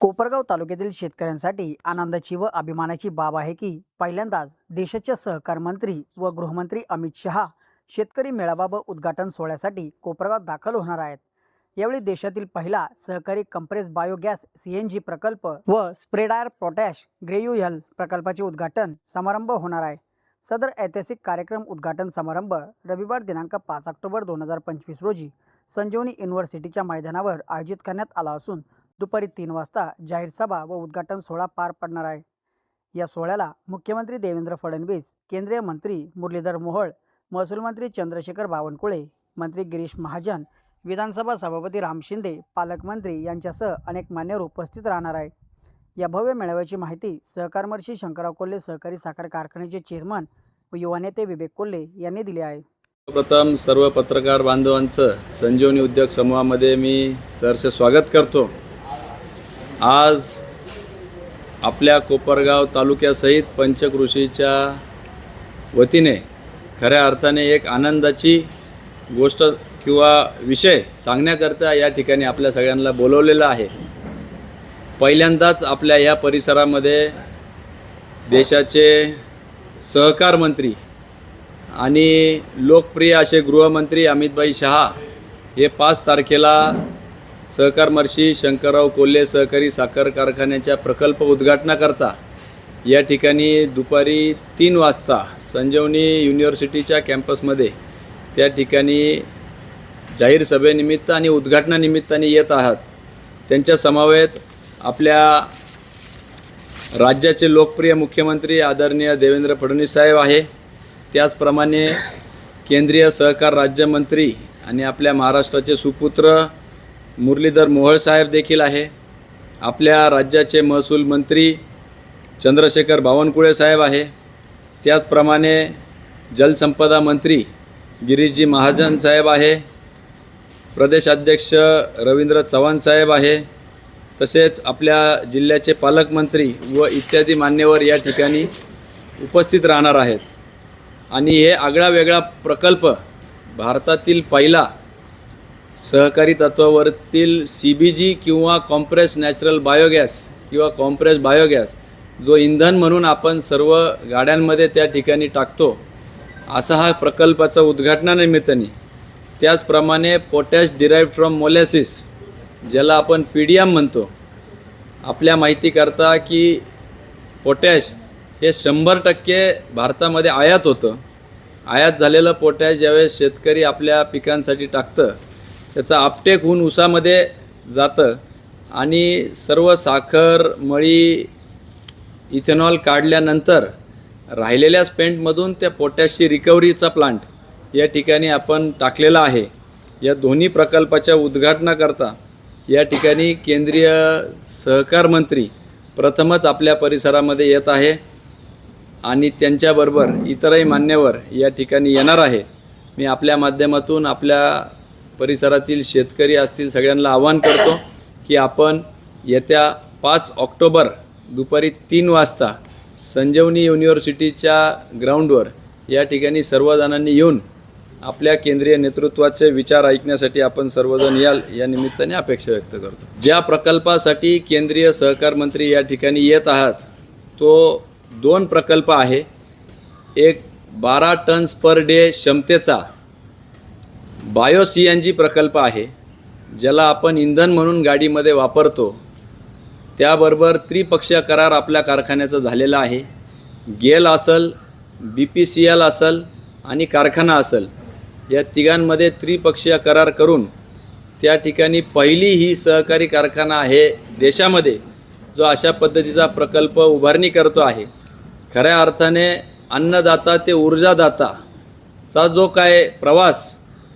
कोपरगाव तालुक्यातील शेतकऱ्यांसाठी आनंदाची व अभिमानाची बाब आहे की पहिल्यांदाच देशाचे सहकार मंत्री व गृहमंत्री अमित शहा शेतकरी मेळावा व उद्घाटन सोहळ्यासाठी कोपरगाव दाखल होणार आहेत. यावेळी देशातील पहिला सहकारी compress biogas C N G प्रकल्प व स्प्रेडायर पोटॅश ग्रेयुयल प्रकल्पाचे उद्घाटन समारंभ होणार आहे. सदर ऐतिहासिक कार्यक्रम उद्घाटन समारंभ रविवार दिनांक पाच ऑक्टोबर दोन हजार पंचवीस रोजी संजीवनी युनिव्हर्सिटीच्या मैदानावर आयोजित करण्यात आला असून दुपारी तीन वाजता जाहीर सभा व उद्घाटन सोहळा पार पडणार आहे. या सोहळ्याला मुख्यमंत्री देवेंद्र फडणवीस केंद्रीय मंत्री मुरलीधर मोहोळ महसूल मंत्री चंद्रशेखर बावनकुळे मंत्री गिरीश महाजन विधानसभा सभापती राम शिंदे पालकमंत्री यांच्यासह अनेक मान्यवर उपस्थित राहणार आहे या भव्य मेळाव्याची माहिती सहकारमर्षी शंकरराव कोल्हे सहकारी साखर कारखान्याचे चेअरमन व युवा नेते विवेक कोल्हे यांनी दिले आहे. प्रथम सर्व पत्रकार बांधवांचं संजीवनी उद्योग समूहामध्ये मी सहर्ष स्वागत करतो. आज आपल्या कोपरगाव तालुक्यासहित पंचकृषीच्या वतीने खऱ्या अर्थाने एक आनंदाची गोष्ट किंवा विषय सांगण्याकरता या ठिकाणी आपल्या सगळ्यांना बोलवलेलं आहे. पहिल्यांदाच आपल्या या परिसरामध्ये देशाचे सहकार मंत्री आणि लोकप्रिय असे गृहमंत्री अमितभाई शहा हे पाच तारखेला सहकारमर्षी शंकरराव कोल्हे सहकारी साखर कारखान्याच्या प्रकल्प उद्घाटनाकरता या ठिकाणी दुपारी तीन वाजता संजीवनी युनिव्हर्सिटीच्या कॅम्पसमध्ये त्या ठिकाणी जाहीर सभेनिमित्त आणि उद्घाटनानिमित्ताने येत आहात. त्यांच्या समवेत आपल्या राज्याचे लोकप्रिय मुख्यमंत्री आदरणीय देवेंद्र फडणवीस साहेब आहे. त्याचप्रमाणे केंद्रीय सहकार राज्यमंत्री आणि आपल्या महाराष्ट्राचे सुपुत्र मुरलीधर मोहोळ साहेब देखील आहे. आपल्या राज्याचे महसूल मंत्री चंद्रशेखर बावनकुळे साहेब आहे. त्याचप्रमाणे जलसंपदा मंत्री गिरीशजी महाजन साहेब आहे. प्रदेशाध्यक्ष रवींद्र चव्हाण साहेब आहे. तसेच आपल्या जिल्ह्याचे पालकमंत्री व इत्यादी मान्यवर या ठिकाणी उपस्थित राहणार आहेत. आणि हे आगळा वेगळा प्रकल्प भारतातील पहिला सहकारी तत्वावरतील सी बी जी किंवा कॉम्प्रेस नॅचरल बायोगॅस किंवा कॉम्प्रेस बायोगॅस जो इंधन म्हणून आपण सर्व गाड्यांमध्ये त्या ठिकाणी टाकतो असा हा प्रकल्पाचा उद्घाटनानिमित्ताने. त्याचप्रमाणे पोटॅश डिराईव फ्रॉम मोलॅसिस ज्याला आपण पी डी एम म्हणतो आपल्या माहितीकरता की पोटॅश हे शंभर टक्के भारतामध्ये आयात होतं. आयात झालेलं पोटॅश ज्यावेळेस शेतकरी आपल्या पिकांसाठी टाकतं त्याचं आपटेक होऊन उसामध्ये जातं. आणि सर्व साखर मळी इथेनॉल काढल्यानंतर राहिलेल्या स्पेंटमधून त्या पोटॅशची रिकव्हरीचा प्लांट या ठिकाणी आपण टाकलेला आहे. या दोन्ही प्रकल्पाच्या उद्घाटनाकरता या ठिकाणी केंद्रीय सहकार मंत्री प्रथमच आपल्या परिसरामध्ये येत आहे आणि त्यांच्याबरोबर इतरही मान्यवर या ठिकाणी येणार आहे. मी आपल्या माध्यमातून आपल्या परिसरातील शेतकरी असतील सगळ्यांना आवाहन करतो की आपण येत्या पाच ऑक्टोबर दुपारी तीन वाजता संजीवनी युनिव्हर्सिटीच्या ग्राउंडवर या ठिकाणी सर्वजणांनी येऊन आपल्या केंद्रीय नेतृत्वाचे विचार ऐकण्यासाठी आपण सर्वजण याल या निमित्ताने अपेक्षा व्यक्त करतो. ज्या प्रकल्पासाठी केंद्रीय सहकार मंत्री या ठिकाणी येत आहात तो दोन प्रकल्प आहे. एक बारा टन्स पर डे क्षमतेचा बायो सी एन जी प्रकल्प आहे ज्याला आपण इंधन म्हणून गाडीमध्ये वापरतो त्याबरोबर त्रिपक्षीय करार आपल्या कारखान्याचा झालेला आहे. गेल असल बी पी सी एल असल आणि कारखाना असल या तिघांमध्ये त्रिपक्षीय करार करून त्या ठिकाणी पहिली ही सहकारी कारखाना आहे देशामध्ये जो अशा पद्धतीचा प्रकल्प उभारणी करतो आहे. खऱ्या अर्थाने अन्नदाता ते ऊर्जादाताचा जो काय प्रवास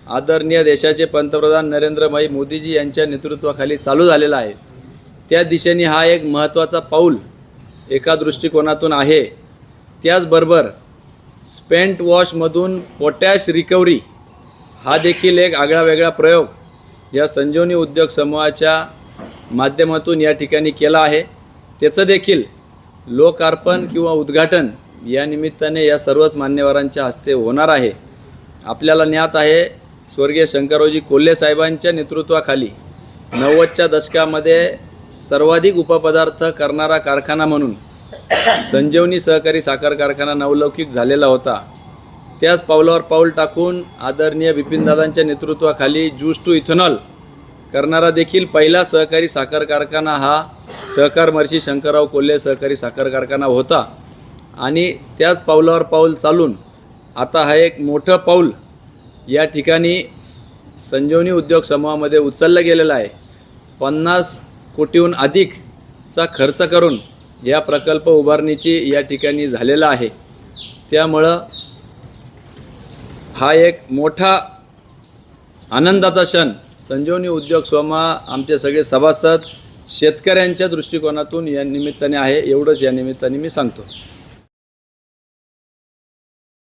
आदरणीय देशाचे पंतप्रधान नरेंद्रभाई मोदीजी यांच्या नेतृत्वाखाली चालू झालेला आहे. त्या दिशेने हा एक महत्त्वाचा पाऊल एका दृष्टिकोनातून आहे. त्याचबरोबर स्पेंट वॉशमधून पोटॅश रिकव्हरी हा देखील एक आगळा वेगळा प्रयोग या संजीवनी उद्योग समूहाच्या माध्यमातून या ठिकाणी केला आहे. त्याचं देखील लोकार्पण किंवा उद्घाटन या निमित्ताने या सर्वच मान्यवरांच्या हस्ते होणार आहे. आपल्याला ज्ञात आहे स्वर्गीय शंकररावजी कोल्हे साहेबांच्या नेतृत्वाखाली नव्वदच्या दशकामध्ये सर्वाधिक उपपदार्थ करणारा कारखाना म्हणून संजीवनी सहकारी साखर कारखाना नवलौकिक झालेला होता. त्याच पावलावर पाऊल टाकून आदरणीय बिपिनदादांच्या नेतृत्वाखाली ज्यूस टू इथेनॉल करणारा देखील पहिला सहकारी साखर कारखाना हा सहकार महर्षी शंकरराव कोल्हे सहकारी साखर कारखाना होता. आणि त्याच पावलावर पाऊल चालून आता हा एक मोठं पाऊल या ठिकाणी संजीवनी उद्योग समूहामध्ये उचललं गेलेलं आहे. पन्नास कोटीहून अधिकचा खर्च करून या प्रकल्प उभारणीची या ठिकाणी झालेला आहे. त्यामुळं हा एक मोठा आनंदाचा क्षण. संजीवनी उद्योग समूह आमचे सगळे सभासद शेतकऱ्यांच्या दृष्टिकोनातून या निमित्ताने आहे. एवढंच या निमित्ताने मी सांगतो.